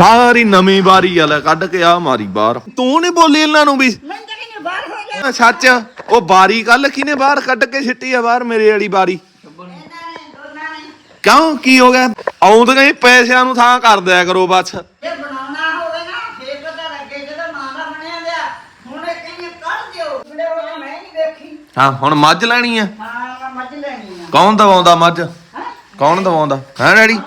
ਸਾਰੀ ਨਵੀਂ ਵਾਰੀ ਆ ਲੈ ਕੱਢ ਕੇ ਆ ਮਾਰੀ ਬਾਹਰ। ਤੂੰ ਨਹੀਂ ਬੋਲੀ ਇਹਨਾਂ ਨੂੰ ਵੀ? ਮੈਂ ਤਾਂ ਕਹਿੰਦੀ ਬਾਹਰ ਹੋ ਗਿਆ ਸੱਚ ਉਹ ਬਾਰੀ ਕੱਲ ਕਿਨੇ ਬਾਹਰ ਕੱਢ ਕੇ ਸਿੱਟੀ ਆ ਬਾਹਰ ਮੇਰੇ ਵਾਲੀ ਬਾਰੀ ਕਿਉਂ? ਕੀ ਹੋ ਗਿਆ? ਆਉਂਦੀਆਂ ਹੀ ਪੈਸਿਆਂ ਨੂੰ ਥਾਂ ਕਰ ਦਿਆ ਕਰੋ ਬਸ। ਜੇ ਬਣਾਉਣਾ ਹੋਵੇ ਨਾ ਫੇਰ ਪਤਾ ਲੱਗੇ ਜਦੋਂ ਮਾਂ ਦਾ ਬਣਿਆ ਗਿਆ ਹੁਣ ਇਹ ਕਹਿੰਦੇ ਕਰ ਦਿਓ। ਬੁੜੇ ਹੋ ਗਏ, ਮੈਂ ਨਹੀਂ ਵੇਖੀ। ਹਾਂ ਹੁਣ ਮੱਝ ਲੈਣੀ ਆ। ਹਾਂ ਮੱਝ ਲੈਣੀ ਆ। ਕੌਣ ਦਵਾਉਂਦਾ ਮੱਝ? ਕੌਣ ਦਵਾਉਂਦਾ? ਹੈ ਡੈਡੀ?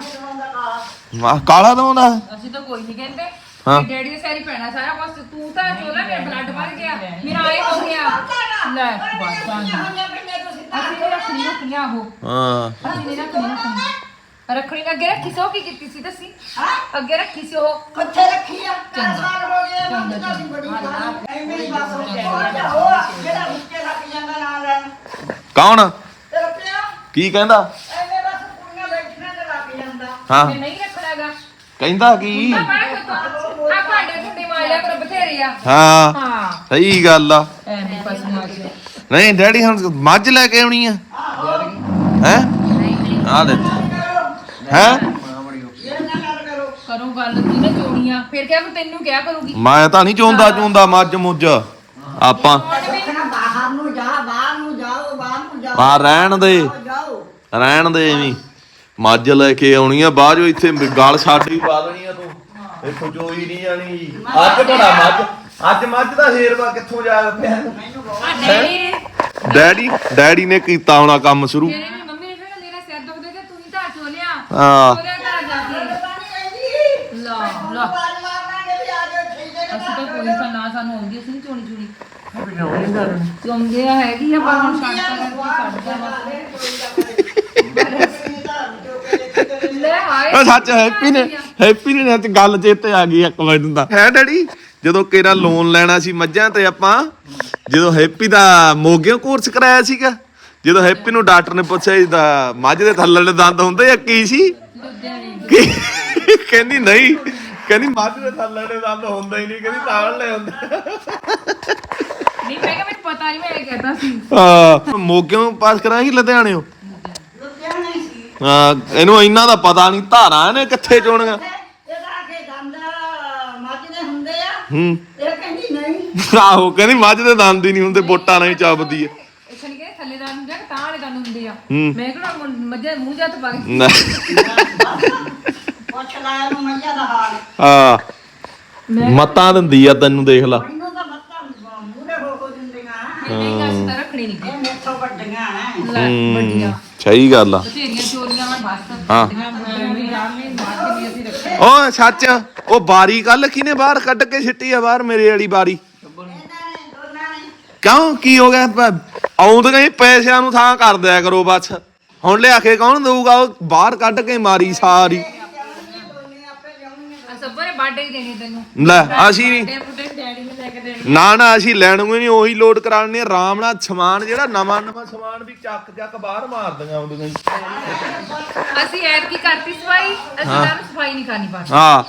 ਮਾ- ਕਾਲਾ ਦਵਾਉਂਦਾ ਅਸੀਂ ਤਾਂ ਕੋਈ ਨਹੀਂ ਕਹਿੰਦੇ। ਹਾਂ। ਕਿ ਡੈਡੀ ਦੇ ਸਾਰੀ ਪੈਣਾ ਸਾਰਾ ਕੁਝ ਤੂੰ ਤਾਂ ਚੋਲਾ ਮੇਰਾ ਬਲੱਡ ਵੱਧ ਗਿਆ। ਮੇਰਾ ਆਏ ਹੋ ਗਿਆ। ਲੈ ਬਸ ਬਸ। ਅਸੀਂ ਨੇ ਰੱਖਣੀ ਰੱਖਣੀਆਂ ਉਹ। ਹਾਂ। ਅਸੀਂ ਨੇ ਰੱਖਣੀ ਰੱਖਣੀ। ਰੱਖਣੀ ਨੇ ਅੱਗੇ ਰੱਖੀ ਸੀ ਉਹ ਕੀ ਕੀਤੀ ਸੀ ਦੱਸੀ? ਅੱਗੇ ਰੱਖੀ ਸੀ ਉਹ। ਕਿੱਥੇ ਰੱਖੀ ਆ? ਚੰਗਾ। ਸਾਲ ਹੋ ਗਏ ਚੰਗਾ, ਮੰਗਦਾ ਸੀ ਬੜੀ ਚੰਗਾ। ਗੱਲ ਐਵੇਂ ਹੀ ਬਸ। ਹੋ ਗਿਆ ਉਹ ਜਿਹੜਾ ਉੱਤੇ ਲੱਗ ਜਾਂਦਾ ਨਾਲ ਲੈਣ ਕੌਣ? ਤੇ ਰੁਪਿਆ ਕੀ ਕਹਿੰਦਾ? ਐਵੇਂ ਬਸ ਕੁੜੀਆਂ ਬੈਠੀਆਂ ਤੇ ਲੱਗ ਜਾਂਦਾ। ਹਾਂ। ਤੇ ਨਹੀਂ ਕਹਿੰਦਾ ਕੀ? ਆ ਭਾਂਡੇ ਕਰ ਬਥੇਰੇ ਆ। ਹਾਂ ਹਾਂ। ਸਹੀ ਗੱਲ ਆ। ਐਵੇਂ ਪਸਮਾ ਕੇ ਨਹੀਂ ਡੈਡੀ ਹੁਣ ਮੱਝ ਲੈ ਕੇ ਆਉਣੀ ਆ। ਹੈ? ਆ ਦੇ। ਹੈ? ਇਹ ਨਾ ਗੱਲ ਕਰੋ ਕਰੋ ਗੱਲ ਤੀ ਨਾ ਜੋੜੀਆਂ ਫਿਰ ਕਿਹਾ ਤੈਨੂੰ ਕਿਹਾ ਕਰੂਗੀ। ਮੈਂ ਤਾਂ ਨਹੀਂ ਚੋਂਦਾ ਚੋਂਦਾ ਮੱਝ ਮੁੱਝ। ਆਪਾਂ ਬਾਹਰ ਨੂੰ ਜਾ ਬਾਹਰ ਨੂੰ ਜਾਓ ਬਾਹਰ ਨੂੰ ਜਾਓ। ਆ ਰਹਿਣ ਦੇ। ਜਾਓ, ਰਹਿਣ ਦੇ ਐਵੇਂ ਮੱਝ ਲੈ ਕੇ ਆਉਣੀ ਆ ਬਾਅਦ ਵਿੱਚ ਇੱਥੇ ਗਲ ਸਾਡੀ ਪਾ ਦੇਣੀ ਆ ਤੂੰ। ਇਹ ਖਜੋਈ ਨਹੀਂ ਜਾਣੀ। ਜੀ ਅੱਜ ਬੜਾ ਮੱਝ ਅੱਜ ਮੱਝ ਦਾ ਸ਼ੇਰਵਾ ਕਿੱਥੋਂ ਜਾ ਪਿਆ? ਡੈਡੀ ਨੇ ਡੈਡੀ ਡੈਡੀ ਨੇ ਕੀਤਾ ਹੋਣਾ ਕੰਮ ਸ਼ੁਰੂ। ਮੇਰੇ ਵੀ ਮੰਮੀ ਨੇ ਕਿਹਾ ਮੇਰਾ ਸਿਰ ਦੁਖਦਾ ਤੇ ਤੂੰ ਹੀ ਧਾਰ ਚੋਲਿਆ। ਹਾਂ। ਚੋਲਿਆ ਘਰ ਜਾ ਕੇ। ਲਾ ਲਾ ਅਸੀਂ ਤਾਂ ਕੋਈ ਸਾ ਨਾ ਸਾਨੂੰ ਆਉਂਦੀ ਅਸੀਂ ਨਹੀਂ ਚੋਣੀ ਚੂਣੀ। ਚੋਂਦੇ ਆ ਹੈਗੀ ਆ ਪਰ ਹੁਣ ਛੱਡ ਤਾਂ ਲੈ ਹਾਏ। ਉਹ ਸੱਚ ਹੈਪੀ ਨੇ ਹੈਪੀ ਨੇ ਤੇ ਗੱਲ ਚੇਤੇ ਆ ਗਈ ਇੱਕ ਮਿੰਟ ਦਾ ਹੈ ਡੈਡੀ ਜਦੋਂ ਕਿਹੜਾ ਲੋਨ ਲੈਣਾ ਸੀ ਮੱਝਾਂ ਤੇ ਆਪਾਂ ਜਦੋਂ ਹੈਪੀ ਦਾ ਮੋਗਿਓ ਕੋਰਸ ਕਰਾਇਆ ਸੀਗਾ ਜਦੋਂ ਹੈਪੀ ਨੂੰ ਡਾਕਟਰ ਨੇ ਪੁੱਛਿਆ ਇਹਦਾ ਮੱਝ ਦੇ ਥੱਲੇ ਦੇ ਦੰਦ ਹੁੰਦੇ ਆ ਕੀ ਸੀ? ਕੀ- ਕਹਿੰਦੀ ਨਹੀਂ। ਕਹਿੰਦੀ ਮੱਝ ਦੇ ਥੱਲੇ ਦੇ ਦੰਦ ਹੁੰਦੇ ਹੀ ਨਹੀਂ ਕਹਿੰਦੀ ਤਾਲ ਲੈ ਹੁੰਦੇ। ਨਹੀਂ ਮੈਂ ਕਿਹਾ ਮੈਨੂੰ ਪਤਾ ਨਹੀਂ ਮੈਂ ਇਹ ਕਹਤਾ ਸੀ। ਹਾਂ ਮੋਗਿਓ ਪਾਸ ਕਰਾਂਗੀ ਲੁਧਿਆਣਿਓ ਲੁਧਿਆਣਾ? ਹੀ ਇਹਨੂੰ ਇੰਨਾ ਦਾ ਪਤਾ ਨਹੀਂ ਧਾਰਾਂ ਨੇ ਕਿੱਥੇ ਚੋਣੀਆਂ? ਇਹਦਾ ਕੇ ਦੰਦ ਮੱਝ ਦੇ ਹੁੰਦੇ ਆ। ਹੂੰ। ਇਹ ਕਹਿੰਦੀ ਨਹੀਂ। ਆਹੋ ਕਹਿੰਦੀ ਮੱਝ ਦੇ ਦੰਦ ਹੀ ਨਹੀਂ ਹੁੰਦੇ ਬੋਟਾਂ ਨਾਲ ਹੀ ਚਾਬਦੀ ਹੈ ਨਹੀਂ ਕਹਿੰਦੇ ਥੱਲੇ ਦਾ ਹੁੰਦੇ ਆ ਕਿ ਤਾਂ ਵਾਲੇ ਦਾ ਹੁੰਦੇ ਆ। ਹੂੰ। ਮੈਂ ਕਿਹੜਾ ਮੱਝੇ ਮੂੰਹ ਜੱਤ ਪਾ ਕੇ ਨਾ। ਪੁੱਛ ਲਾਇਆ ਨੂੰ ਮੱਝਾਂ ਦਾ ਹਾਲ। ਹਾਂ। ਮੈਂ ਮਤਾਂ ਦਿੰਦੀ ਆ ਤੈਨੂੰ ਦੇਖ ਲਾ। ਮੈਨੂੰ ਤਾਂ ਮੱਤਾਂ ਮੂਰੇ ਹੋ ਹੋ ਦਿੰਦੀਆਂ। ਨਹੀਂ ਗੱਲ ਤਾਂ ਰੱਖਣੀ ਨਹੀਂ ਇਹ ਮੇਥੋਂ ਵੱਡੀਆਂ ਨੇ ਲੈ ਵੱਡੀਆਂ। ਸਹੀ ਗੱਲ ਆ। ਬਥੇਰੀਆਂ ਚੋਰੀਆਂ ਮੈਂ ਬਸ ਹਾਂ। ਵੱਡੀਆਂ ਵੱਡੀਆਂ ਵੀ ਰਾਮੇ ਮਾਰ ਕੇ ਅਸੀਂ ਰੱਖੇ ਓ ਸੱਚ ਉਹ ਬਾਰੀ ਕੱਲ ਕਿਨੇ ਬਾਹਰ ਕੱਢ ਕੇ ਸਿੱਟੀ ਆ ਬਾਹਰ ਮੇਰੇ ਵਾਲੀ ਬਾਰੀ? ਕਿਉਂ? ਕੀ ਹੋ ਗਿਆ? ਪ- ਆਉਂਦੀਆਂ ਹੀ ਪੈਸਿਆਂ ਨੂੰ ਥਾਂ ਕਰ ਦਿਆ ਕਰੋ ਬਸ। ਹੁਣ ਲਿਆ ਕੇ ਕੌਣ ਦਊਗਾ? ਉਹ ਬਾਹਰ ਕੱਢ ਕੇ ਮਾਰੀ ਸਾਰੀ। ਸੱਬਰ ਬਾਡੇ ਹੀ ਦੇਣੇ ਤੈਨੂੰ। ਲੈ ਅਸੀਂ ਨਹੀਂ ਤੇ ਪੁੱਤੇ ਡੈਡੀ ਨੇ ਲੈ ਕੇ ਦੇਣੇ। ਨਾ ਨਾ ਅਸੀਂ ਲੈਣਗੇ ਨਹੀਂ ਉਹੀ ਲੋਡ ਕਰਾਣੇ ਆਰਾਮ ਨਾਲ ਸਮਾਨ ਜਿਹੜਾ ਨਵਾਂ ਨਵਾਂ ਸਮਾਨ ਵੀ ਚੱਕ ਚੱਕ ਬਾਹਰ ਮਾਰਦੀਆਂ ਆਉਂਦੀਆਂ ਜੀ ਅਸੀਂ ਐਡ ਕੀ ਕਰਤੀ ਸਫ਼ਾਈ ਅਸੀਂ ਨਾਲ ਸਫ਼ਾਈ ਨਹੀਂ ਕਰਨੀ ਬਾਅਦ ਹਾਂ।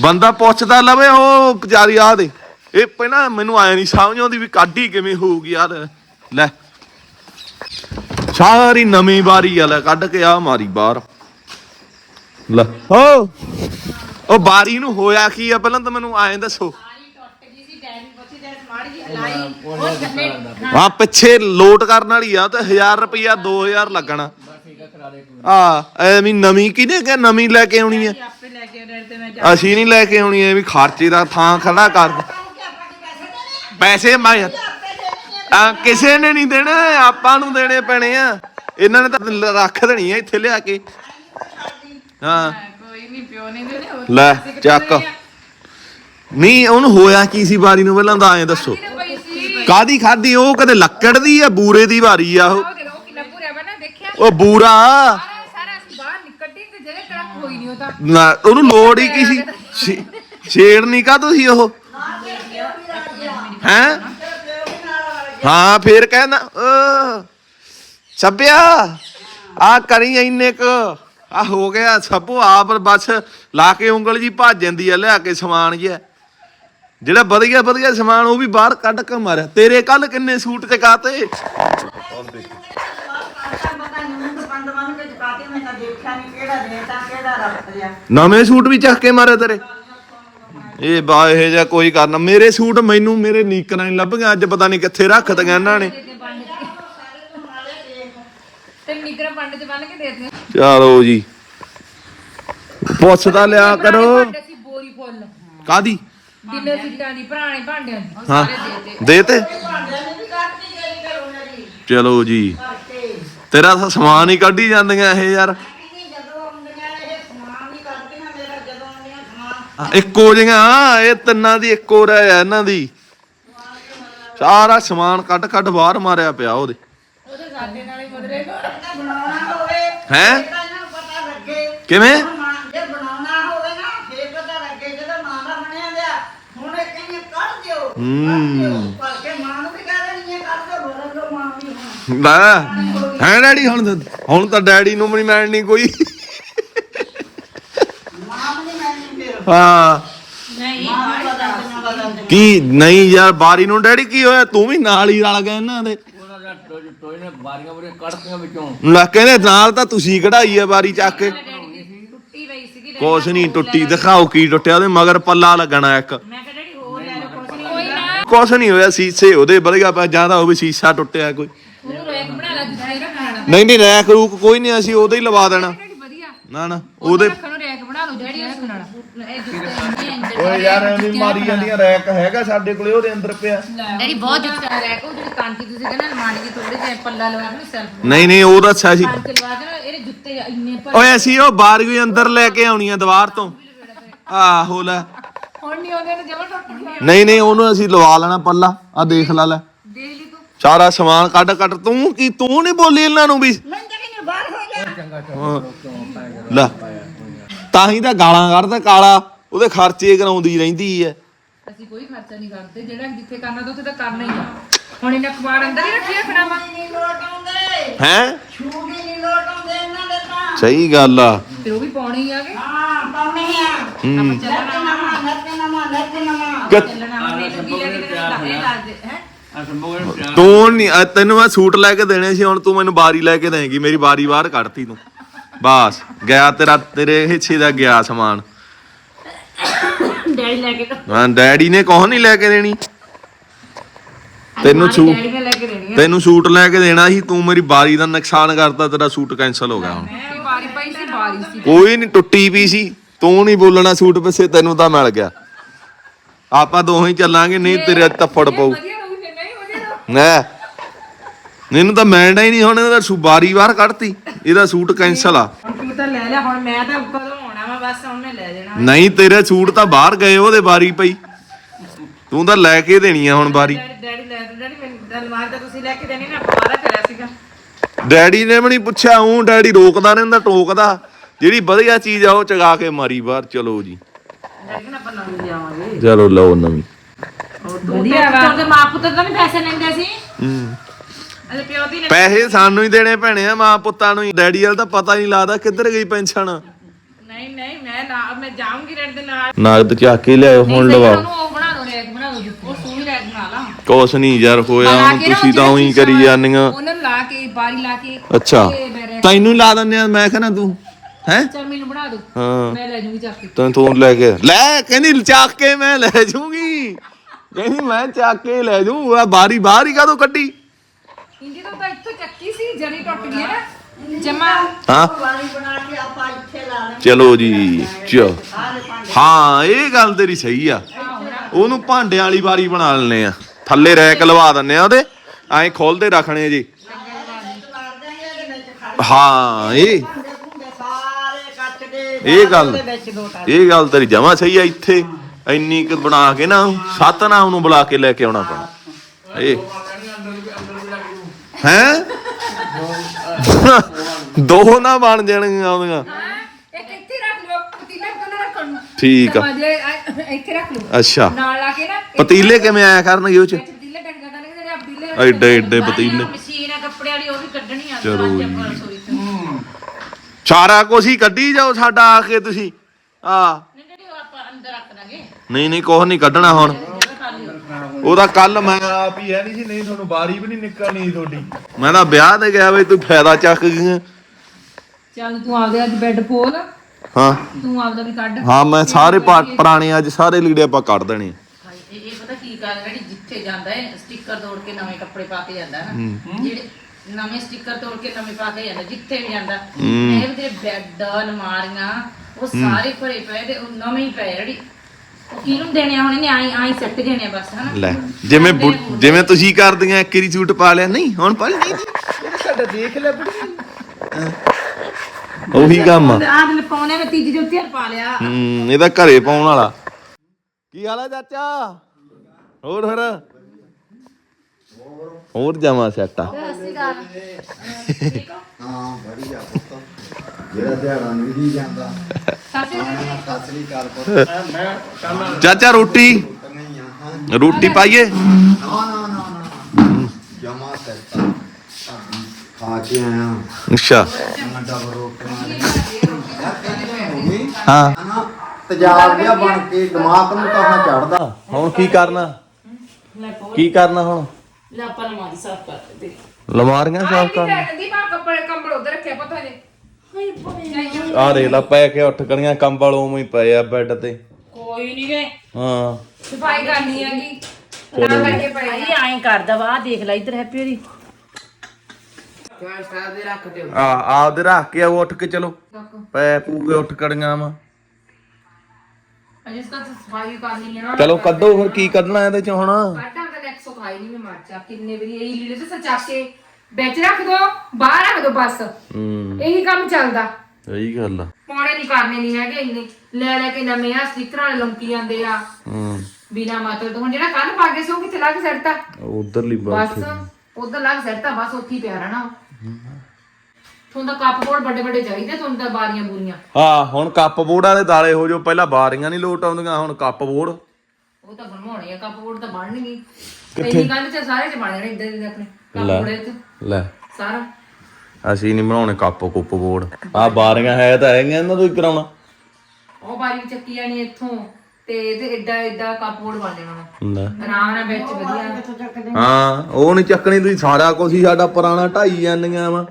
ਬੰਦਾ ਪੁੱਛਦਾ ਲਵੇ ਉਹ ਵਿਚਾਰੀ ਆ ਦੇ। ਇਹ ਪਹਿਲਾਂ ਮੈਨੂੰ ਆਇਆ ਨਹੀਂ ਸਮਝ ਆਉਂਦੀ ਵੀ ਕਾਢੀ ਕਿਵੇਂ ਹੋਊਗੀ ਯਾਰ ਲੈ। ਸਾਰੀ ਨਵੀਂ ਵਾਰੀ ਆ ਲੈ ਕੱਢ ਕੇ ਆ ਮਾਰੀ ਬਾਹਰ। ਲੈ। ਓ ਉਹ ਬਾਰੀ ਨੂੰ ਹੋਇਆ ਕੀ ਆ? ਪਹਿਲਾਂ ਤਾਂ ਮੈਨੂੰ ਐਂ ਦੱਸੋ। ਸਾਰੀ ਟੁੱਟ ਗਈ ਸੀ ਡੈਡੀ ਬੱਚੀ ਦੇ ਮਾੜੀ ਜੀ ਹਲਾਈ ਉਹ ਥੱਲੇ ਆ ਪਿੱਛੇ ਲੋਟ ਕਰਨ ਵਾਲੀ ਆ ਤੇ 1000 ਰੁਪਇਆ 2000 ਲੱਗਣਾ। ਆ ਐਵੇਂ ਨਵੀਂ ਕਿਹਨੇ ਕਿ ਨਵੀਂ ਲੈ ਕੇ ਆਉਣੀ ਆ। ਆਪੇ ਲੈ ਕੇ ਡੈਡੀ ਤੇ ਮੈਂ ਅਸੀਂ ਨਹੀਂ ਲੈ ਕੇ ਆਉਣੀ ਐ ਵੀ ਖਰਚੇ ਦਾ ਥਾਂ ਖੜਾ ਕਰ। ਪੈਸੇ ਮੈਂ ਆ? ਕਿਸੇ ਨੇ ਨਹੀਂ ਦੇਣਾ ਆਪਾਂ ਨੂੰ ਦੇਣੇ ਪੈਣੇ ਆ। ਇਹਨਾਂ ਨੇ ਤਾਂ ਰੱਖ ਦੇਣੀ ਆ ਇੱਥੇ ਲਿਆ ਕੇ। ਹਾਂ। ਪਿਓ ਨਹੀਂ ਹੋਰ ਲੈ ਚੱਕ। ਨਹੀਂ ਉਹਨੂੰ ਹੋਇਆ ਕੀ ਸੀ ਬਾਰੀ ਨੂੰ? ਪਹਿਲਾਂ ਤਾਂ ਐਂ ਦੱਸੋ। ਕਿਹਨੇ ਪਈ ਸੀ। ਕਾਦੀ ਖਾਦੀ ਉਹ ਕਦੇ ਲੱਕੜ ਦੀ ਆ ਬੂਰੇ ਦੀ ਵਾਰੀ ਆ ਉਹ? ਉਹ ਦੇਖੋ ਕਿੰਨਾ ਪੂਰਾ ਬਣਾ ਦੇਖਿਆ? ਉਹ ਬੂਰਾ। ਸਾਰਾ ਸਾਰਾ ਅਸੀਂ ਬਾਹਰ ਨਿਕਲਦੀ ਤੇ ਜਿਹੜੇ ਟਰੱਕ ਹੋਈ ਨਹੀਂ ਉਹ ਤਾਂ ਨਾ ਉਹਨੂੰ ਲੋੜ ਹੀ ਕੀ ਸੀ? ਛੇ- ਛੇੜ ਨਹੀਂ ਕਾ ਤੁਸੀਂ ਉਹ? ਹੈ? ਹਾਂ ਫੇਰ ਕਹਿੰਦਾ ਓ ਛੱਬਿਆ ਆ ਕਰੀ ਇੰਨੇ ਕ। ਆ ਹੋ ਗਿਆ ਸਭੋ ਆਪ ਬਸ ਲਾ ਕੇ ਉਂਗਲ ਜੀ ਭੱਜ ਜਾਂਦੀ ਆ, ਲਿਆ ਕੇ ਸਮਾਨ ਜਿਹਾ ਜਿਹੜਾ ਵਧੀਆ ਵਧੀਆ ਸਮਾਨ ਉਹ ਵੀ ਬਾਹਰ ਕੱਢ ਕੇ ਮਾਰਿਆ। ਤੇਰੇ ਕੱਲ ਕਿੰਨੇ ਸੂਟ ਤੇ ਕਾਤੇ ਨਵੇਂ ਸੂਟ ਵੀ ਚੱਕ ਕੇ ਮਾਰੇ ਤੇਰੇ। ਇਹ ਬਾ, ਇਹ ਜਿਹਾ ਕੋਈ ਕਰਨਾ ਮੇਰੇ ਸੂਟ ਮੈਨੂੰ, ਮੇਰੇ ਨੀਕਰਾਂ ਨਹੀਂ ਲੱਭੀਆਂ ਅੱਜ ਪਤਾ ਨਹੀਂ ਕਿੱਥੇ ਰੱਖ ਤੀਆਂ ਇਹਨਾਂ ਨੇ। ਤੇ ਨਿਗਰਾ ਪੰਡ ਚ ਬੰਨ ਕੇ ਦੇ ਦਿੱਤੇ ਚਲੋ ਜੀ। ਪੁੱਛਦਾ ਲਿਆ ਕਰੋ। ਬੋਰੀ ਫੁੱਲ? ਕਾਦੀ ਦਿਨੇ ਸਿੱਟਾਂ ਦੀ? ਪੁਰਾਣੇ ਭਾਂਡਿਆਂ ਦੀ। ਹਾਂ। ਦੇ ਤੇ? ਚਲੋ ਜੀ। ਤੇਰਾ ਤਾਂ ਸਮਾਨ ਹੀ ਕੱਢੀ ਜਾਂਦੀਆਂ ਇਹ ਯਾਰ। ਨਹੀਂ ਜਦੋਂ ਆਉਂਦੀਆਂ ਇਹ ਸਮਾਨ ਹੀ ਕਰਦੀਆਂ ਮੇਰਾ ਜਦੋਂ ਆਉਂਦੀਆਂ ਸਮਾਨ। ਆ, ਇੱਕੋ ਜਿਹੀਆਂ ਇਹ ਤਿੰਨਾਂ ਦੀ ਇੱਕੋ ਰਹਿ ਆ ਇਹਨਾਂ ਦੀ। ਸਾਰਾ ਸਮਾਨ ਕੱਢ ਕੱਢ ਬਾਹਰ ਮਾਰਿਆ ਪਿਆ ਉਹਦੇ। ਉਹਦੇ ਸਾਡੇ ਨਾਲ ਹੀ ਮਦਰੇ ਤਾਂ ਬਣਾਉਣਾ ਹੋਵੇ ਹੈਂ? ਫਿਰ ਤਾਂ ਇਹਨਾਂ ਨੂੰ ਪਤਾ ਲੱਗੇ ਕਿਵੇਂ? ਜਦੋਂ ਮਾਂ- ਜੇ ਬਣਾਉਣਾ ਹੋਵੇ ਨਾ ਫੇਰ ਪਤਾ ਲੱਗੇ ਜਦੋਂ ਮਾਂ ਦਾ ਬਣਿਆ ਲਿਆ ਹੁਣ ਇਹ ਕਹਿੰਦੀ ਕੱਢ ਦਿਓ ਕੱਢ ਦਿਓ। ਪਰ ਕੇ ਮਾਂ ਨੂੰ ਵੀ ਕਹਿ ਦੇਣੀ ਹੈ ਕੱਢ ਦਿਓ ਬਦਲ ਦਿਓ ਮਾਂ ਵੀ ਹੁਣ। ਹੈ ਡੈਡੀ ਹੁਣ ਹੁਣ ਤਾਂ ਡੈਡੀ ਨੂੰ ਵੀ ਨਹੀਂ ਮਿਲਣੀ ਕੋਈ। ਮਾਂ ਵੀ ਨਹੀਂ ਮੰਨਦੀ ਫਿਰ ਹਾਂ। ਨਹੀਂ ਮਾਂ ਨੂੰ ਪਤਾ ਕਿੰਨਾ ਬਦਲਦੀ ਕੀ ਨਹੀਂ ਯਾਰ ਬਾਰੀ ਨੂੰ ਡੈਡੀ ਕੀ ਹੋਇਆ? ਤੂੰ ਵੀ ਨਾਲ ਹੀ ਰਲ ਗਿਆ ਇਹਨਾਂ ਦੇ। ਨੇ ਬਾਰੀਆਂ ਬੁਰੀਆਂ ਕੱਢਤੀਆਂ ਵਿੱਚੋਂ। ਲੈ ਕਹਿੰਦੇ ਨਾਲ ਤਾਂ ਤੁਸੀਂ ਕਢਾਈ ਆ ਬਾਰੀ ਚੱਕ ਕੇ। ਡੈਡੀ ਦੀ ਟੁੱਟੀ ਪਈ ਸੀਗੀ ਕੁਛ ਨਹੀਂ ਟੁੱਟੀ ਦਿਖਾਓ ਕੀ ਟੁੱਟਿਆ ਉਹਦੇ ਮਗਰ ਪੱਲਾ ਲੱਗਣਾ ਇੱਕ। ਮੈਂ ਕਿਹਾ ਡੈਡੀ ਹੋਰ ਲੈ ਲਓ ਕੁਛ ਨਹੀਂ ਕੋਈ ਨਾ। ਕੁਛ ਨਹੀਂ ਹੋਇਆ ਸੀਸੇ ਉਹਦੇ ਵਧੀਆ ਪਿਆ ਜ਼ਿਆਦਾ ਉਹ ਵੀ ਸੀਸਾ ਟੁੱਟਿਆ ਕੋਈ। ਉਹਨੂੰ ਰੈਕ ਬਣਾ ਲੈ ਜਿੱਥੇ ਰੱਖਣਾ ਨਹੀਂ ਨਹੀਂ ਰੈਕ ਰੂਕ ਕੋਈ ਨਹੀਂ ਅਸੀਂ ਉਹਦੇ ਹੀ ਲਵਾ ਦੇਣਾ। ਵਧੀਆ। ਨਾ ਨਾ ਉਹਦੇ ਉਹਦੇ ਰੱਖਣ ਨੂੰ ਰੈਕ ਬਣਾ ਲਓ ਡੈਡੀ ਰੱਖਣ ਵਾਲਾ। ਇਹ ਜੁੱਤੇ ਇੰਨੇ ਓਏ ਯਾਰ ਐਵੇਂ ਮਾਰੀ ਜਾਂਦੀਆਂ ਰੈਕ ਹੈਗਾ ਸਾਡੇ ਕੋਲੇ ਉਹਦੇ ਅੰਦਰ ਪਿਆ। ਡੈਡੀ ਬਹੁਤ ਜੁੱਤਾ ਰੈਕ ਉਹ ਜਿਹੜੀ ਕਾਂਟੀ ਤੁਸੀਂ ਕਹਿੰਦੇ ਅਲਮਾਰੀ ਦੀ ਥੋੜੀ ਜਿਹੀ ਪੱਲਾ ਲਵਾ ਕੇ ਸੈਲਫ ਨਹੀਂ ਨਹੀਂ ਉਹ ਦੱਸਿਆ ਸੀ। ਕਾਂਚ ਲਵਾ ਕੇ ਨਾ ਇਹਦੇ ਜੁੱਤੇ ਇੰਨੇ ਭਰ। ਓਏ ਅਸੀਂ ਉਹ ਬਾਰ ਵੀ ਅੰਦਰ ਲੈ ਕੇ ਆਉਣੀ ਆ ਦੀਵਾਰ ਤੋਂ। ਆਹੋ ਲੈ। ਹੁਣ ਨਹੀਂ ਆਉਂਦੇ ਨੇ ਜਮਾ ਟੁੱਟ ਨਹੀਂ ਨਹੀਂ ਉਹਨੂੰ ਅਸੀਂ ਲਵਾ ਲੈਣਾ ਪੱਲਾ। ਆ ਦੇਖ ਲੈ ਲੈ। ਦੇਖ ਲਈ ਤੂੰ। ਸਾਰਾ ਸਮਾਨ ਕੱਢ ਕੱਢ। ਤੂੰ ਕੀ ਤੂੰ ਨਹੀਂ ਬੋਲੀ ਇਹਨਾਂ ਨੂੰ ਵੀ? ਮੈਂ ਕਹਿੰਦੀ ਬਾਹਰ ਹੋ ਜਾ। ਲੈ। ਤਾਂ ਹੀ ਤਾਂ ਗਾਲਾਂ ਕੱਢਦਾ ਕਾਲਾ। ਉਹਦੇ ਖਰਚੇ ਕਰਾਉਂਦੀ ਰਹਿੰਦੀ ਐ। ਅਸੀਂ ਕੋਈ ਖਰਚਾ ਨਹੀਂ ਕਰਦੇ ਜਿਹੜਾ ਜਿੱਥੇ ਕਰਨਾ ਤਾਂ ਉੱਥੇ ਤਾਂ ਕਰਨਾ ਹੀ ਆ। ਹੁਣ ਇਹਨੇ ਅਖਬਾਰ ਅੰਦਰ ਹੀ ਰੱਖੀ ਰੱਖਣਾ ਵਾ ਹੈ? ਹੀ ਤਾਂ। ਸਹੀ ਗੱਲ ਆ। ਤੇ ਉਹ ਵੀ ਪਾਉਣੇ ਹੀ ਆਗੇ ਹਾਂ ਪਾਉਣੇ ਆ। ਹੂੰ। ਕਿ- ਚੱਲਣਾ ਲੱਗ ਹੈ? ਲੱਗ ਹੈ ਨੇ ਤੂੰ ਨਹੀਂ ਅ, ਤੈਨੂੰ ਮੈਂ ਸੂਟ ਲੈ ਕੇ ਦੇਣੇ ਸੀ ਹੁਣ ਤੂੰ ਮੈਨੂੰ ਬਾਰੀ ਲੈ ਕੇ ਦੇਂਗੀ ਮੇਰੀ ਬਾਰੀ ਬਾਹਰ ਕੱਢਤੀ ਤੂੰ। ਬਸ ਗਿਆ ਤੇਰਾ ਤੇਰੇ ਹਿੱਸੇ ਦਾ ਗਿਆ ਸਮਾਨ। ਡੈਡੀ ਲੈ ਕੇ ਹਾਂ ਡੈਡੀ ਨੇ ਕੋਹ ਨਹੀਂ ਲੈ ਕੇ ਦੇਣੀ। ਤੈਨੂੰ ਸੂਟ ਡੈਡੀ ਨੇ ਲੈ ਕੇ ਦੇਣੀ ਤੈਨੂੰ ਸੂਟ ਲੈ ਕੇ ਦੇਣਾ ਸੀ ਤੂੰ ਮੇਰੀ ਬਾਰੀ ਦਾ ਨੁਕਸਾਨ ਕਰਤਾ ਤੇਰਾ ਸੂਟ ਕੈਨਸਲ ਹੋ ਗਿਆ ਹੁਣ। ਹੈ ਵਾਰੀ ਪਈ ਸੀ ਵਾਰੀ ਸੀ। ਕੋਈ ਨਹੀਂ ਟੁੱਟੀ ਵੀ ਸੀ। ਤੂੰ ਨਹੀਂ ਬੋਲਣਾ ਸੂਟ ਪਿੱਛੇ ਤੈਨੂੰ ਤਾਂ ਮਿਲ ਗਿਆ। ਆਪਾਂ ਦੋਹੇ ਹੀ ਚੱਲਾਂਗੇ ਨਹੀਂ ਤੇਰੇ ਤੱਫੜ ਪਊ। ਵਧੀਆ ਰਹੂ ਫਿਰ ਨਹੀਂ ਵਧੀਆ ਰਹੂ ਨਾ ਇਹਨੂੰ ਤਾਂ ਮਿਲਣਾ ਹੀ ਨਹੀਂ ਹੁਣ ਇਹਦਾ ਸੂ ਬਾਰੀ ਬਾਹਰ ਕੱਢਤੀ। ਇਹਦਾ ਸੂਟ ਕੈਨਸਲ ਆ। ਹੁਣ ਤੂੰ ਤਾਂ ਲੈ ਲੈ ਹੁਣ ਮੈਂ ਤਾਂ ਕਦੋਂ ਆਉਣਾ ਵਾ ਬਸ ਉਹਨੇ ਲੈ ਜਾਣਾ। ਨਹੀਂ ਤੇਰੇ ਸੂਟ ਤਾਂ ਬਾਹਰ ਗਏ ਉਹਦੇ ਬਾਰੀ ਪਈ। ਤੂੰ ਤਾਂ ਲੈ ਕੇ ਦੇਣੀ ਆ ਹੁਣ ਬਾਰੀ ਡੈਡੀ ਡੈਡੀ ਲੈ ਦੋ ਡੈਡੀ ਮੈਨੂੰ ਅਲਮਾਰੀ ਤਾਂ ਤੁਸੀਂ ਲੈ ਕੇ ਦੇਣੀ ਨਾ ਬਾਹਰ ਕਰਿਆ ਸੀਗਾ। ਡੈਡੀ ਨੇ ਵੀ ਨਹੀਂ ਪੁੱਛਿਆ ਉਹ ਡੈਡੀ ਰੋਕਦਾ ਰਹਿੰਦਾ ਟੋਕਦਾ। ਜਿਹੜੀ ਵਧੀਆ ਚੀਜ਼ ਆ ਉਹ ਚਗਾ ਕੇ ਮਾਰੀ ਬਾਹਰ ਚਲੋ ਜੀ। ਚਲੋ ਲਓ ਨਵੀਂ। ਵਧੀਆ ਵਾ ਤੇ ਮਾਂ ਪੁੱਤ ਤਾਂ ਨਹੀਂ ਪੈਸੇ ਲੈਂਦੇ ਪੈਸੇ ਸਾਨੂੰ ਹੀ ਦੇਣੇ ਪੈਣੇ ਆ ਮਾਂ ਪੁੱਤਾਂ ਨੂੰ ਹੀ। ਡੈਡੀ ਵਾਲ ਤਾਂ ਪਤਾ ਨਹੀਂ ਲੱਗਦਾ ਕਿੱਧਰ ਗਈ ਪੈਨਸ਼ਨ। ਨਹੀਂ ਨਹੀਂ ਮੈਂ ਨਾ ਮੈਂ ਜਾਊਂਗੀ ਰੈਡ ਦੇ ਨਾਲ। ਨਗਦ ਚੱਕ ਕੇ ਲਿਆਓ ਹੁਣ ਲਵਾਓ। ਉਹ ਬਣਾ ਦੋ ਰੈਕ ਬਣਾ ਦੋ ਉਹ ਸੂਈ ਰੈਕ ਬਣਾ ਲਾ ਕੁਛ ਨਹੀਂ ਯਾਰ ਹੋਇਆ ਹੁਣ ਤੁਸੀਂ ਤਾਂ ਉਹੀ ਕਰੀ ਜਾਂਦੀਆਂ। ਉਹਨਾਂ ਨੂੰ ਲਾ ਕੇ ਬਾਰੀ ਲਾ ਕੇ ਅੱਛਾ ਤੇ ਮੈਂ ਰੈਕ ਤੈਨੂੰ ਲਾ ਦਿੰਦੇ ਆ ਮੈਂ ਕਹਿੰਦਾ ਤੂੰ ਹੈ? ਚੱਲ ਮੈਨੂੰ ਬਣਾ ਦੋ ਹਾਂ। ਮੈਂ ਲੈ ਜੂੰਗੀ ਚੱਕ ਕੇ। ਤੈਨੂੰ ਤੂੰ ਲੈ ਕੇ ਲੈ ਕਹਿੰਦੀ ਚੱਕ ਕੇ ਮੈਂ ਲੈ ਜੂੰਗੀ ਕਹਿੰਦੀ ਮੈਂ ਚੱਕ ਕੇ ਲੈ ਜੂ ਆ ਬਾਰੀ ਬਾਹਰ ਹੀ ਕਾਦੋਂ ਕੱਢੀ? ਇੰਦੀ ਤਾਂ ਤਾਂ ਚੱਕੀ ਸੀ ਜੜੀ ਟੁੱਟ ਗਈ ਹੈ। ਨਾ ਜਮਾ। ਹਾਂ। ਵਾਲੀ ਬਣਾ ਕੇ ਆਪਾਂ ਇੱਥੇ ਲਾ ਲੈਂਦੇ ਚਲੋ ਜੀ ਚਲੋ ਭਾਂਡੇ। ਹਾਂ ਇਹ ਗੱਲ ਤੇਰੀ ਸਹੀ ਆ। ਉਹਨੂੰ ਭਾਂਡਿਆਂ ਵਾਲੀ ਬਾਰੀ ਬਣਾ ਲੈਣੇ ਆ। ਥੱਲੇ ਰੈਕ ਲਵਾ ਦਿੰਨੇ ਆ ਉਹਦੇ। ਐਂ ਖੋਲਦੇ ਰੱਖਣੇ ਜੀ। ਇਹਦੇ ਵਿੱਚ ਹਾਂ ਇਹ। ਭਾਂਡੇ ਭੁੰਡੇ ਸਾਰੇ ਕੱਚ ਦੇ ਇਹ ਗੱਲ। ਉਹਦੇ ਵਿੱਚ ਦੋ ਟਾਂ ਇਹ ਗੱਲ ਤੇਰੀ ਜਮਾ ਸਹੀ ਆ ਇੱਥੇ। ਇੰਨੀ ਕੁ ਬਣਾ ਕੇ ਨਾ ਸਤਨਾਮ ਨੂੰ ਬੁਲਾ ਕੇ ਲੈ ਕੇ ਆਉਣਾ ਪੈਣਾ। ਇਹ। ਹੈ? ਦੋ ਨਾ ਬਣ ਜਾਣਗੀਆਂ ਉਹਦੀਆਂ। ਇੱਕ ਇੱਥੇ ਰੱਖ ਲਓ ਪਤੀਲੇ ਕੋਲ ਰੱਖਣ ਨੂੰ। ਠੀਕ ਆ। ਇੱਥੇ ਰੱਖ ਲਓ। ਅੱਛਾ। ਨਾਲ ਲਾ ਕੇ ਨਾ ਪਤੀਲੇ ਕਿਵੇਂ ਆਇਆ ਕਰਨਗੇ ਉਹ ਚ? ਵਿੱਚ ਪਤੀਲੇ ਟੰਗਾ ਕਰਨਗੇ ਜਿਹੜੇ ਆ ਪਤੀਲੇ ਐਡੇ ਐਡੇ ਪਤੀਲੇ। ਮਸ਼ੀਨ ਆ ਕੱਪੜੇ ਵਾਲੀ ਉਹ ਵੀ ਕੱਢਣੀ ਆ। ਚਲੋ ਸਾਰਾ ਕੁਝ ਹੀ ਕੱਢੀ ਜਾਓ ਸਾਡਾ ਆ ਕੇ ਤੁਸੀਂ। ਆ। ਨਹੀਂ ਜਿਹੜੀ ਉਹ ਆਪਾਂ ਅੰਦਰ ਰੱਖ ਦਾਂਗੇ। ਨਹੀਂ ਨਹੀਂ ਕੁਛ ਨਹੀਂ ਕੱਢਣਾ ਹੁਣ। ਜਗ੍ਹਾ ਖਾਲੀ ਹੋ ਉਹਦਾ ਕੱਲ ਮੈਂ ਆਪ ਹੀ ਹੈ ਨਹੀਂ ਸੀ ਨਹੀਂ ਤੁਹਾਨੂੰ ਬਾਰੀ ਵੀ ਨਹੀਂ ਨਿਕਲਣੀ ਤੁਹਾਡੀ। ਮੈਂ ਤਾਂ ਵਿਆਹ ਤੇ ਗਿਆ ਬਈ ਤੂੰ ਫਾਇਦਾ ਚੱਕ ਗਈਆਂ ਚੱਲ ਤੂੰ ਆਪਦੇ ਅੱਜ ਬੈੱਡ ਪੋਲ ਹਾਂ। ਤੂੰ ਆਪਦਾ ਵੀ ਕੱਢ। ਹਾਂ ਮੈਂ ਸਾਰੇ ਪਾ- ਪੁਰਾਣੇ ਅੱਜ ਸਾਰੇ ਲੀੜੇ ਆਪਾਂ ਕੱਢ ਦੇਣੇ ਇਹ ਇਹ ਪਤਾ ਕੀ ਗੱਲ ਹੈ ਜਿਹੜੀ ਜਿੱਥੇ ਜਾਂਦਾ ਹੈ ਸਟicker ਤੋੜ ਕੇ ਨਵੇਂ ਕੱਪੜੇ ਪਾ ਕੇ ਜਾਂਦਾ ਹੈ ਨਾ। ਜਿਹੜੇ ਨਵੇਂ ਸਟicker ਤੋੜ ਕੇ ਨਵੇਂ ਪਾ ਕੇ ਜਾਂਦਾ ਜਿੱਥੇ ਵੀ ਜਾਂਦਾ। ਇਹਦੇ ਬੈੱਡ ਅਲਮਾਰੀਆਂ ਉਹ ਸਾਰੇ ਭਰੇ ਪਏ ਤੇ ਉਹ ਨਵੇਂ ਹੀ ਪਏ ਜਿਹੜੀ ਉਹ ਕਿਹਨੂੰ ਦੇਣੇ ਆ ਹੁਣ ਇਹਨੇ ਆਈ ਆਈ ਸੱਟ ਦੇਣੇ ਆ ਬਸ ਹਨਾ? ਲੈ ਜਿਵੇਂ ਬੁ- ਜਿਵੇਂ ਤੁਸੀਂ ਕਰਦੀਆਂ ਇੱਕ ਵਾਰੀ ਸੂਟ ਪਾ ਲਿਆ ਨਹੀਂ ਹੁਣ ਪਾ ਨਹੀਂ ਸਾਡਾ ਦੇਖ ਲੈ ਉਹੀ ਕੰਮ ਆ। ਆਹ ਦਿਨ ਪਾਉਣੇ ਮੈਂ ਤੀਜੀ ਜੁੱਤੀ ਹਰ ਪਾ ਲਿਆ। ਹੂੰ ਇਹਦਾ ਘਰੇ ਪਾਉਣ ਵਾਲਾ। ਕੀ ਹਾਲ ਆ ਚਾਚਾ? ਹੋਰ ਜਾਵਾਂ ਸੈਟਾ ਹਾਂ ਵਧੀਆ ਪੁੱਤ। ਜਿਹੜਾ ਦਿਹਾੜਾ ਨਿਕਲੀ ਜਾਂਦਾ। ਸਤਿ ਕਾਲ ਪੁੱਤ। ਚਾਚਾ ਰੋਟੀ? ਨਹੀਂ ਹਾਂ। ਰੋਟੀ ਪਾਈਏ? ਨਾ ਨਾ ਨਾ ਨਾ ਜਮਾ ਕਰਤਾ। ਖਾ ਕੇ ਆਇਆ। ਅੱਛਾ। ਮੈਂ ਡਬਲ ਰੋਟੀਆਂ ਹੋ ਗਈ। ਹਾਂ। ਨਾ ਤੇਜ਼ਾਬ ਜਿਹਾ ਬਣ ਕੇ ਦਿਮਾਗ ਨੂੰ ਤਾਂ ਹਾਂ ਚੜਦਾ ਹੁਣ ਕੀ ਕਰਨਾ? ਕੀ ਕਰਨਾ ਹੁਣ? ਲੈ ਆਪਾਂ ਅਲਮਾਰੀ ਸਾਫ਼ ਕਰ ਦੇ ਲਮਾਰੀਆਂ ਸਾਫ਼ ਕਰ ਕਹਿੰਦੀ ਬਾ ਕੱਪੜੇ ਕੰਬਲ ਉਧਰ ਰੱਖਿਆ ਪਤਾ ਨਹੀਂ ਆ ਦੇਖ ਲਾ ਪੈ ਕੇ ਉੱਠ ਕਣੀਆਂ ਕੰਬਲ ਉਵੇਂ ਹੀ ਪਏ ਆ ਬੈੱਡ ਤੇ। ਕੋਈ ਨਹੀਂ ਗੇ ਹਾਂ। ਸਫ਼ਾਈ ਕਰਨੀ ਹੈਗੀ। ਤਾਂ ਕਰਕੇ ਪਏ ਆ। ਇਹ ਐਂ ਕਰਦਾ ਵਾ ਆਹ ਦੇਖ ਲੈ ਇੱਧਰ ਹੈਪੀ ਹੋਰੀ। ਦੇ ਰੱਖ ਦਿਓ ਆ ਆਪਦੇ ਰੱਖ ਕੇ ਆਓ ਉੱਠ ਕੇ ਚਲੋ। ਪੈ ਪੂ ਕੇ ਉੱਠ ਕੜੀਆਂ ਵਾ। ਅਜੇ ਦਾ ਸਫ਼ਾਈ ਕਰਨੀ ਹੈ ਨਾ। ਚਲੋ ਕੱਢੋ ਫਿਰ ਕੀ ਕੱਢਣਾ ਇਹਦੇ ਚ ਹੁਣ? ਕਾਟਾ ਦਾ ਨੈਕਸੋ ਖਾਈ ਨਹੀਂ ਮੈਂ ਮਰ ਜਾ ਕਿੰਨੇ ਵਾਰੀ ਇਹੀ ਲੀੜੇ ਤੇ ਸਚਾ ਕੇ ਵਿੱਚ ਰੱਖ ਦੋ ਬਾਹਰ ਰੱਖ ਦੋ ਬਸ। ਹੂੰ। ਇਹੀ ਕੰਮ ਚੱਲਦਾ। ਸਹੀ ਗੱਲ ਆ। ਪੌੜੇ ਨਹੀਂ ਕਰਨੇ ਨਹੀਂ ਹੈਗੇ ਇੰਨੇ। ਲੈ ਲੈ ਕੇ ਨਵੇਂ ਆ ਸਟਿਕਰਾਂ ਵਾਲੇ ਲੰਕੀ ਜਾਂਦੇ ਆ। ਹੂੰ। ਬਿਨਾ ਮਤਲਬ ਤੋਂ। ਹੁਣ ਜਿਹੜਾ ਕੱਲ ਪਾ ਕੇ ਸੋ ਕਿੱਥੇ ਲੱਗ ਸੜਤਾ ਉਧਰਲੀ ਬਸ ਬਾਤ ਉਧਰ ਲੱਗ ਸੜਤਾ ਬਸ ਉੱਥੇ ਹੀ ਪਿਆ ਰਹਿਣਾ। ਤੁਹਾਨੂੰ ਤਾਂ ਕੱਪ ਬੋਰਡ ਵੱਡੇ ਵੱਡੇ ਚਾਹੀਦੇ ਤੁਹਾਨੂੰ ਤਾਂ ਬਾਰੀਆਂ ਬੂਰੀਆਂ। ਹਾਂ ਹੁਣ ਕੱਪ ਬੋਰਡ ਵਾਲੇ ਦਾਲੇ ਹੋ ਜੋ ਪਹਿਲਾਂ ਬਾਰੀਆਂ ਨਹੀਂ ਲੋਟ ਆਉਂਦੀਆਂ ਹੁਣ ਕੱਪ ਬੋਰਡ। ਉਹ ਤਾਂ ਬਣਵਾਉਣੇ ਆ ਕੱਪ ਬੋਰਡ ਤਾਂ ਬਣਨਗੇ। ਇੰਨੀ ਗੱਲ ਚ ਸਾਰੇ ਚ ਬਣ ਜਾਣੇ ਇੱਧਰ ਦੇ ਆਪਣੇ। ਕੱਪ ਲੈ। ਬੋਰਡ ਚ। ਲੈ। ਸਾਰਾ। ਅਸੀਂ ਨਹੀਂ ਬਣਾਉਣੇ ਕੱਪ ਕੁੱਪ ਬੋਰਡ। ਆ ਬਾਰੀਆਂ ਹੈ ਤਾਂ ਹੈਗੀਆਂ ਇਹਨਾਂ ਤੋਂ ਹੀ ਕਰਾਉਣਾ। ਉਹ ਬਾਰੀ ਚੱਕੀ ਜਾਣੀ ਇੱਥੋਂ ਤੇ ਇਹਦੇ ਐਡਾ ਐਡਾ ਕੱਪ ਬੋਰਡ ਬਣ ਜਾਣਾ। ਲੈ। ਆਰਾਮ ਨਾਲ ਵਿੱਚ ਵਧੀਆ। ਹਾਂ ਉਹ ਨਹੀਂ ਚੱਕਣੀ ਤੁਸੀਂ ਸਾਰਾ ਕੁਝ ਹੀ ਸਾਡਾ ਪੁਰਾਣਾ ਢਾਈ ਜਾਂਦੀਆਂ ਵਾ।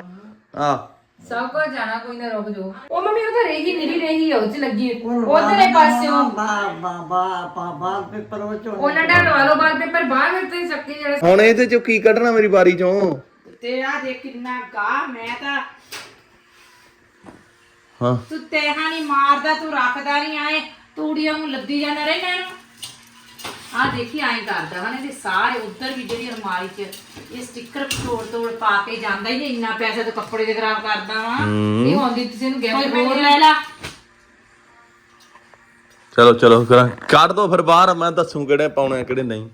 ਆ ਸਭ ਕੁਝ ਜਾਣਾ ਕੋਈ ਨਾ ਰੁਕ ਜਾਓ। ਉਹ ਮੰਮੀ ਉਹ ਤਾਂ ਰਹੀ ਨਿਰੀ ਰਹੀ ਆ ਉਹ ਚ ਲੱਗੀ ਉਧਰਲੇ ਪਾਸਿਓਂ। ਬਾ ਬਾ ਬਾ ਬਾ ਬਾ ਪੇਪਰ ਉਹ ਚੋਂ ਉਹਨਾਂ ਦਾ ਲਵਾ ਲਓ ਬਾਅਦ ਪੇਪਰ ਬਾਹਰ ਵਿੱਚ ਤੇ ਚੱਕੀ ਜਿਹੜੇ ਹੁਣ ਇਹਦੇ ਚੋਂ ਕੀ ਕੱਢਣਾ ਮੇਰੀ ਬਾਰੀ ਚੋਂ? ਤੇਰਾ ਦੇ ਕਿੰਨਾ ਗਾ ਮੈਂ ਤਾਂ ਹਾਂ। ਤੂੰ ਤੇਹਾ ਨਹੀਂ ਮਾਰਦਾ ਤੂੰ ਰੱਖਦਾ ਨਹੀਂ ਆਏ ਤੂੜੀਆਂ ਨੂੰ ਲੱਦੀ ਜਾਂਦਾ ਰਹਿਣਾ ਇਹਨੂੰ। ਆ ਦੇਖੀ ਐਂ ਕਰਦਾ ਵਾ ਨਾ ਇਹਦੇ ਸਾਰੇ ਉੱਧਰ ਵੀ ਜਿਹੜੀ ਅਲਮਾਰੀ 'ਚ ਇਹ ਸਟicker ਤੋੜ ਤੋੜ ਪਾ ਕੇ ਜਾਂਦਾ ਹੀ ਨਹੀਂ ਇੰਨਾ ਪੈਸਾ ਤੇ ਕੱਪੜੇ ਦੇ ਖਰਾਬ ਕਰਦਾ ਵਾ। ਇਹ ਹੁੰਦੀ ਤੁਸੀਂ ਇਹਨੂੰ ਗਿਫਟ ਹੋਰ ਲੈ ਲਾ। ਚਲੋ ਚਲੋ ਕਰਾਂ। ਕੱਢ ਦੋ ਫਿਰ ਬਾਹਰ ਮੈਂ ਦੱਸੂ ਕਿਹੜੇ ਪਾਉਣੇ ਕਿਹੜੇ ਨਹੀਂ।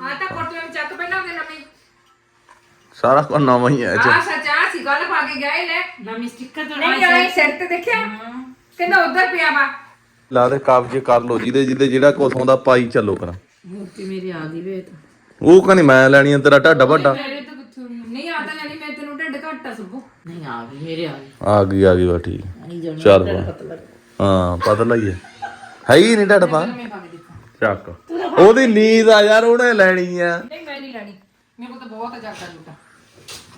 ਆ ਤਾਂ ਕੋਟੀਆਂ ਵਿੱਚ ਚੱਕ ਪਹਿਲਾਂ ਉਹਦੇ ਨਵੇਂ। ਸਾਰਾ ਕੁਝ ਨਵਾਂ ਹੀ ਹੈ ਇਹ 'ਚ। ਆ ਸੱਚਾ ਸੀ ਗੱਲ ਪਾ ਕੇ ਗਏ ਲੈ। ਨਵੀਂ ਸਟicker ਤੋਂ ਨਹੀਂ ਆਈ ਸਿਰ ਤੇ ਦੇਖਿਆ? ਕਹਿੰਦਾ ਉਧਰ ਪਿਆ ਵਾ। ਲਾ ਦੇ ਕਬਜ਼ੇ ਕਰ ਲੋ ਜਿਹਦੇ ਜਿਹਦੇ ਜਿਹੜਾ ਕੁਛ ਆਉਂਦਾ ਪਾਈ ਚੱਲੋ ਕਰਾਂ। ਮੂਰਤੀ ਮੇਰੀ ਆ ਗਈ ਵੇ ਤਾਂ ਉਹ ਕਹਿੰਦੀ ਮੈਂ ਲੈਣੀ ਆ ਤੇਰਾ ਢੱਡ ਵੱਡਾ। ਮੇਰੇ ਤਾਂ ਕਿੱਥੋਂ ਨਹੀਂ ਆ ਤਾਂ ਜਾਨੀ ਮੈਂ ਤੈਨੂੰ ਢਿੱਡ ਘੱਟ ਸੁਬੂ। ਨਹੀਂ ਆ ਗਈ ਮੇਰੇ ਆ ਗਈ। ਆ ਗਈ ਆ ਗਈ ਵਾ ਠੀਕ। ਨਹੀਂ ਜਾਣੀ ਚੱਲ ਬਾ ਹਾਂ ਪਤਾ ਹੀ ਹੈ। ਹੈ ਹੀ ਨਹੀਂ ਢੱਡ ਪਾ। ਮੈਂ ਪਾ ਕੇ ਦੇਖਾਂ। ਚੱਕ। ਉਹਦੀ ਨੀਂਦ ਆ ਯਾਰ ਉਹਨੇ ਲੈਣੀ ਆ। ਨਹੀਂ ਮੈਂ ਨਹੀਂ ਲੈਣੀ। ਮੇਰੇ ਕੋਲ ਤਾਂ ਬਹੁਤ ਜ਼ਿਆਦਾ ਲੂਟਾ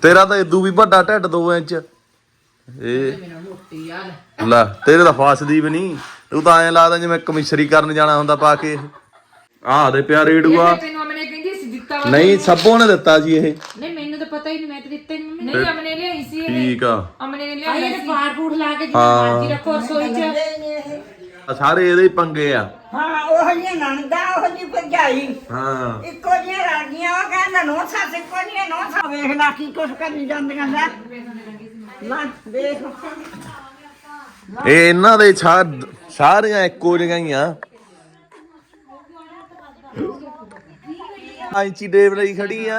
ਤੇਰਾ ਤਾਂ ਇਦੂ ਵੀ ਵੱਡਾ ਢੱਡ 2 ਇੰਚ। ਇਹ ਮੇਰਾ ਮੋਟੀ ਯਾਰ ਲੈ ਤੇਰੇ ਤਾਂ ਫਸਦੀ ਵੀ ਨਹੀਂ। ਤੂੰ ਤਾਂ ਐਂ ਲੱਗਦਾ ਜਿਵੇਂ ਕਮਿਸ਼ਰੀ ਕਰਨ ਜਾਣਾ ਹੁੰਦਾ ਪਾ ਕੇ। ਆਹ ਦੇ ਪਿਆ ਰੇੜੂਆ। ਇਹ ਤੈਨੂੰ ਅਮਨੇ ਕਹਿੰਦੀ ਸੀ ਦਿੱਤਾ ਵਾ। ਨਹੀਂ ਸਭੋਂ ਨੇ ਦਿੱਤਾ ਜੀ ਇਹ। ਨਹੀਂ ਮੈਨੂੰ ਤਾਂ ਪਤਾ ਹੀ ਨਹੀਂ ਮੈਂ ਤਾਂ ਦਿੱਤਾ ਹੀ ਨਹੀਂ ਮੰਮੀ ਨਹੀਂ ਅਮਨੇ ਲਿਆਈ ਸੀ ਇਹ। ਠੀਕ ਆ। ਅਮਨੇ ਨੇ ਆਈ ਲਿਆਈ ਇਹ ਪਾਰ ਪੂੜ ਲਾ ਕੇ ਜਿਵੇਂ ਮਰਜ਼ੀ ਰੱਖੋ ਰਸੋਈ 'ਚ। ਆਹ ਸਾਰੇ ਇਹਦੇ ਹੀ ਪੰਗੇ ਆ। ਹਾਂ ਉਹ ਜਿਹੀ ਨਣਦਾ ਉਹ ਜਿਹੀ ਭਰਜਾਈ। ਹਾਂ। ਇੱਕੋ ਜਿਹੀਆਂ ਰਾਗੀਆਂ ਉਹ ਕਹਿੰਦਾ ਨੋ ਸੱਸ ਇੱਕੋ ਜਿਹੀਆਂ ਨੋ ਸੱਸ। ਵੇਖ ਲਾ ਕੀ ਕੁਛ ਕਰੀ ਜਾਂਦੀਆਂ ਲੈ ਲੈ। ਦੇਖ ਇਹ ਇਹਨਾਂ ਦੇ ਛਾ- ਸਾਰੀਆਂ ਇੱਕੋ ਜਿਹੀਆਂ ਹੀ ਆ। ਆਂਚੀ ਡੇਵ ਲਈ ਖੜੀ ਆ।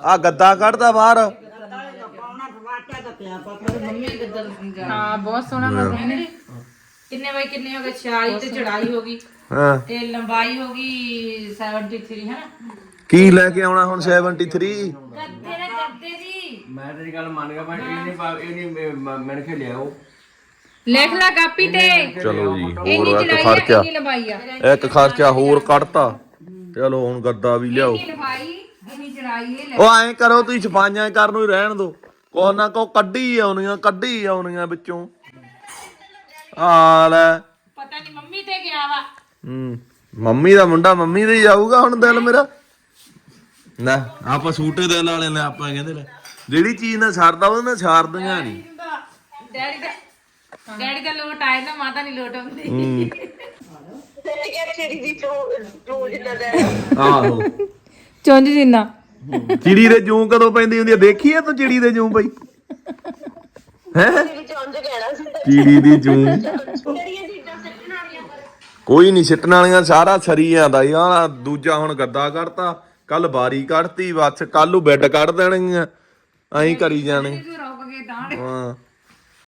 ਆ ਗੱਦਾ ਕੱਢਦਾ ਬਾਹਰ। ਹਾਂ ਬਹੁਤ ਸੋਹਣਾ ਲੱਗਦਾ ਨੇ ਕਿੰਨੇ ਬਾਈ ਕਿੰਨੇ ਹੋ ਗਏ? 46 ਤੇ ਚੜਾਈ ਹੋ ਗਈ। ਹਾਂ। ਤੇ ਲੰਬਾਈ ਹੋ ਗਈ 73 ਹੈ ਨਾ? ਕੀ ਲੈ ਕੇ ਆਉਣਾ ਹੁਣ 73 ਗੱਦੇ ਨਾ ਗੱਦੇ ਦੀ। ਮੈਂ ਤੇਰੀ ਗੱਲ ਮੰਨ ਗਿਆ ਪਰ ਇਹ ਨਹੀਂ ਪਾ- ਇਹ ਨਹੀਂ ਮੈਨ ਕੇ ਲਿਆਓ ਲਿਖ ਲੈ ਕਾਪੀ ਤੇ। ਚਲੋ ਜੀ ਇੰਨੀ ਹੋਰ ਇੱਕ ਚੜਾਈ ਆ ਖਰਚਾ। ਇੰਨੀ ਲੰਬਾਈ ਆ। ਇੱਕ ਖਰਚਾ ਹੋਰ ਕੱਢਤਾ। ਚਲੋ ਹੁਣ ਗੱਦਾ ਵੀ ਲਿਆਓ। ਇੰਨੀ ਲੰਬਾਈ ਇੰਨੀ ਚੜਾਈ ਇਹ ਲੈ। ਉਹ ਐਂ ਕਰੋ ਤੁਸੀਂ ਛਪਾਈਆਂ ਕਰਨ ਨੂੰ ਹੀ ਰਹਿਣ ਦਿਓ ਕੋ ਨਾ ਕੋ ਕੱਢੀ ਆਉਣੀਆਂ ਕੱਢੀ ਆਉਣੀਆਂ ਵਿੱਚੋਂ। ਆ ਲੈ। ਪਤਾ ਨਹੀਂ ਮੰਮੀ ਤੇ ਗਿਆ ਵਾ। ਹੂੰ ਮੰਮੀ ਦਾ ਮੁੰਡਾ ਮੰਮੀ ਦੇ ਹੀ ਜਾਊਗਾ ਹੁਣ ਦਿਲ ਮੇਰਾ। ਨਾ ਆਪਾਂ ਸੂਟੇ ਦਿਲ ਵਾਲੇ ਨੇ ਆਪਾਂ ਕਹਿੰਦੇ ਲੈ। ਜਿਹੜੀ ਚੀਜ਼ ਨਾਲ ਛੱਡਦਾ ਉਹਦੇ ਨਾਲ ਛੱਡਦੀਆਂ ਨਹੀਂ ਡੈਡੀ ਦਾ ਡੈਡੀ ਦਾ ਲੋਟ ਆਇਆ ਨਾ ਮਾਤਾ ਨਹੀਂ ਲੋਟ ਆਉਂਦੀ। ਹੂੰ। ਆਹੋ। ਚੁੰਝ ਜਿੰਨਾ। ਚਿੜੀ ਦੇ ਜੂੰ ਕਦੋਂ ਪੈਂਦੀ ਹੁੰਦੀ ਆ? ਦੇਖੀ ਐ ਤੂੰ ਚਿੜੀ ਦੇ ਜੂੰ ਪਈ ਹੈ? ਚਿੜੀ ਦੀ ਜੂੰ। ਕੋਈ ਨਹੀਂ ਸਿੱਟਣ ਵਾਲੀਆਂ ਸਾਰਾ ਸਰੀ ਆਂਦਾ ਯਾਰ ਦੂਜਾ ਹੁਣ ਗੱਦਾ ਕੱਢਤਾ। ਕੱਲ ਬਾਰੀ ਕੱਢਤੀ ਬਸ ਕੱਲ ਨੂੰ ਬੈੱਡ ਕੱਢ ਦੇਣਗੀਆਂ। ਐਂ ਕਰੀ ਜਾਣੇ। ਰੁਕ ਹਾਂ।